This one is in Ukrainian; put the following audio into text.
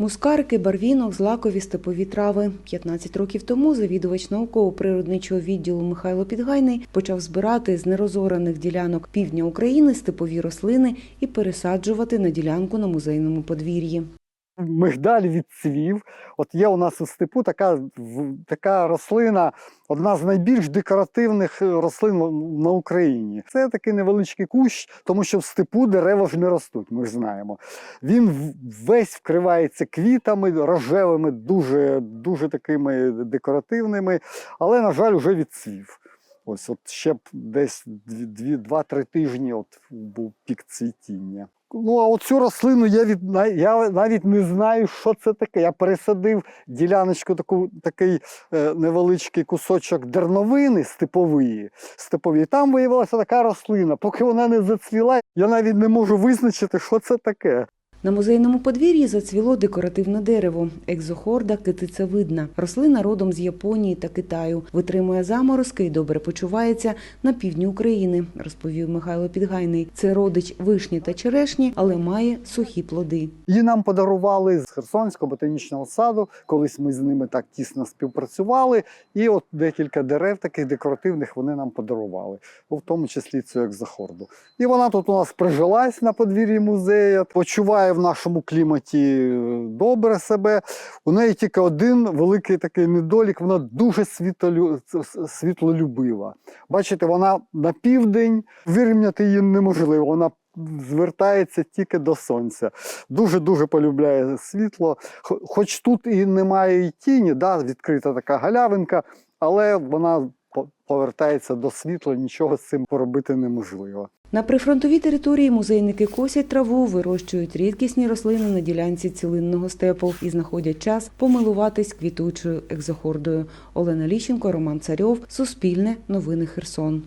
Мускарки, барвінок, злакові степові трави. 15 років тому завідувач науково-природничого відділу Михайло Підгайний почав збирати з нерозорених ділянок півдня України степові рослини і пересаджувати на ділянку на музейному подвір'ї. Мигдаль відцвів. От є у нас у степу така, така рослина, одна з найбільш декоративних е, рослин на Україні. Це такий невеличкий кущ, тому що в степу дерева ж не ростуть, ми ж знаємо. Він весь вкривається квітами рожевими, дуже, дуже такими декоративними, але, на жаль, вже відцвів. Ось от ще б десь 2-3 тижні от був пік цвітіння. Ну, а оцю рослину я, від, я навіть не знаю, що це таке. Я пересадив діляночку, таку, такий е, невеличкий кусочок дерновини степової, степової. Там виявилася така рослина. Поки вона не зацвіла, я навіть не можу визначити, що це таке. На музейному подвір'ї зацвіло декоративне дерево – екзохорда китицевидна. Рослина родом з Японії та Китаю. Витримує заморозки і добре почувається на півдні України, розповів Михайло Підгайний. Це родич вишні та черешні, але має сухі плоди. Її нам подарували з Херсонського ботанічного саду. Колись ми з ними так тісно співпрацювали. І от декілька дерев таких декоративних вони нам подарували, в тому числі цю екзохорду. І вона тут у нас прижилась на подвір'ї музею, почуває в нашому кліматі е, добре себе. У неї тільки один великий такий недолік, вона дуже світолю... світлолюбива. Бачите, вона на південь вирівняти її неможливо. Вона звертається тільки до сонця. Дуже-дуже полюбляє світло. Хоч тут і немає і тіні, да, відкрита така галявинка, але вона повертається до світла, нічого з цим поробити неможливо. На прифронтовій території музейники косять траву, вирощують рідкісні рослини на ділянці цілинного степу і знаходять час помилуватись квітучою екзохордою. Олена Ліщенко, Роман Царьов, Суспільне, Новини Херсон.